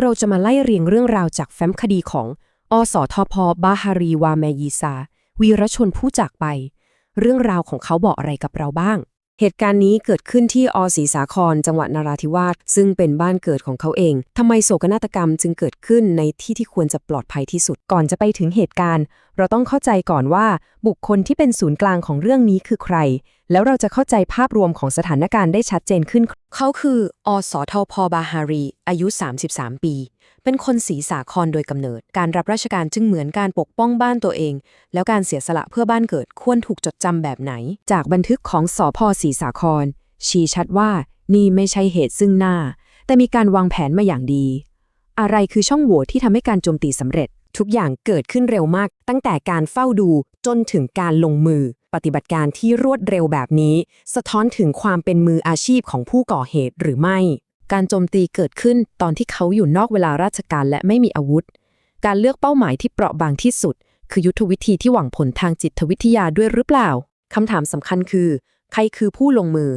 เราจะมาไล่เรียงเรื่องราวจากแฟ้มคดีของ อสทพบาฮารีวาแมยีซา วีรชนผู้จากไป เรื่องราวของเขาบอกอะไรกับเราบ้าง เหตุการณ์นี้เกิดขึ้นที่อศรีสาคร จังหวัดนราธิวาส ซึ่งเป็นบ้านเกิดของเขาเอง ทำไมโศกนาฏกรรมจึงเกิดขึ้นในที่ที่ควรจะปลอดภัยที่สุด ก่อนจะไปถึงเหตุการณ์ เราต้องเข้าใจก่อนว่าบุคคลที่เป็นศูนย์กลางของเรื่องนี้คือใคร แล้วเราจะเข้าใจภาพรวมของสถานการณ์ได้ชัดเจนขึ้น เขาคืออสทพบาฮารี อายุ 33 ปี เป็นคนศรีสาครโดยกำเนิด การรับราชการจึงเหมือนการปกป้องบ้านตัวเอง แล้วการเสียสละเพื่อบ้านเกิดควรถูกจดจำแบบไหน จากบันทึกของสพศรีสาคร ชี้ชัดว่านี่ไม่ใช่เหตุซึ่งหน้า แต่มีการวางแผนมาอย่างดี อะไรคือช่องโหว่ที่ทำให้การโจมตีสำเร็จ ทุกอย่างเกิดขึ้นเร็วมาก ตั้งแต่การเฝ้าดูจนถึงการลงมือ ปฏิบัติการที่รวดเร็วแบบนี้ สะท้อนถึงความเป็นมืออาชีพของผู้ก่อเหตุหรือไม่ การโจมตีเกิดขึ้นตอนที่เขาอยู่นอกเวลาราชการและไม่มีอาวุธ การเลือกเป้าหมายที่เปราะบางที่สุด คือยุทธวิธีที่หวังผลทางจิตวิทยาด้วยหรือเปล่าคำถามสำคัญคือ ใครคือผู้ลงมือ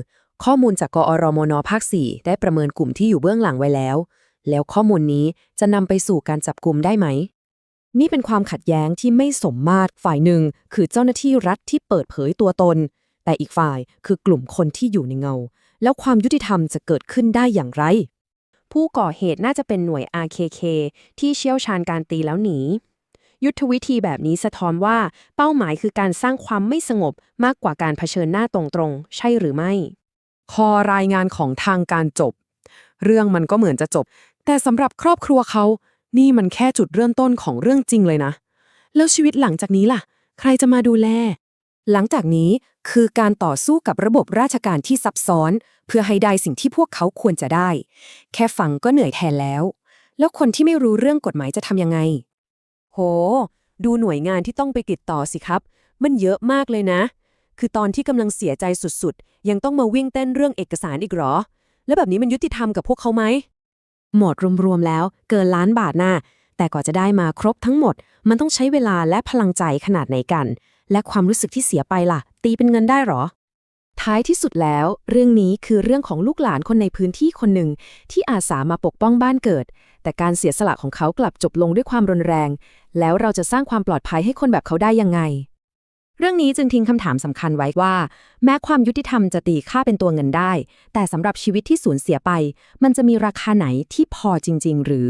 ข้อมูลจากกอรมนภาค 4 ได้ประเมินกลุ่มที่อยู่เบื้องหลังไว้แล้ว แล้วข้อมูลนี้จะนำไปสู่การจับกลุ่มได้ไหม นี่เป็นความขัดแย้งที่ไม่สมมาตรฝ่ายหนึ่ง คือเจ้าหน้าที่รัฐที่เปิดเผยตัวตน แต่อีกฝ่ายคือกลุ่มคนที่อยู่ในเงา แล้วความยุติธรรมจะเกิดขึ้นได้อย่างไร ผู้ก่อเหตุน่าจะเป็นหน่วย RKK ที่เชี่ยวชาญการตีแล้วหนียุทธวิธีแบบนี้สะท้อนว่าเป้าหมายคือการสร้างความไม่สงบมากกว่าการเผชิญหน้าตรงๆ ใช่หรือไม่พอรายงานของทางการจบ เรื่องมันก็เหมือนจะจบ แต่สำหรับครอบครัวเขา นี่มันแค่จุดเริ่มต้นของเรื่องจริงเลยนะ แล้วชีวิตหลังจากนี้ล่ะ ใครจะมาดูแล หลังจากนี้คือการต่อสู้กับระบบราชการที่ซับซ้อน เพื่อให้ได้สิ่งที่พวกเขาควรจะได้ แค่ฟังก็เหนื่อยแทนแล้ว แล้วคนที่ไม่รู้เรื่องกฎหมายจะทำยังไง โห ดูหน่วยงานที่ต้องไปติดต่อสิครับ มันเยอะมากเลยนะ คือตอนที่กำลังเสียใจสุดๆ ยังต้องมาวิ่งเต้นเรื่องเอกสารอีกหรอ แล้วแบบนี้มันยุติธรรมกับพวกเขาไหม หมดรวมๆแล้วเกินล้านบาทหน่ะแต่กว่าจะได้มาครบทั้งหมด มันต้องใช้เวลาและพลังใจขนาดไหนกัน และความรู้สึกที่เสียไปล่ะ ตีเป็นเงินได้หรอ ท้ายที่สุดแล้ว เรื่องนี้คือเรื่องของลูกหลานคนในพื้นที่คนหนึ่ง ที่อาสามาปกป้องบ้านเกิด แต่การเสียสละของเขากลับจบลงด้วยความรุนแรง แล้วเราจะสร้างความปลอดภัยให้คนแบบเขาได้ยังไง เรื่องนี้จึงทิ้งคำถามสำคัญไว้ว่า แม้ความยุติธรรมจะตีค่าเป็นตัวเงินได้ แต่สำหรับชีวิตที่สูญเสียไป มันจะมีราคาไหนที่พอจริง ๆ หรือ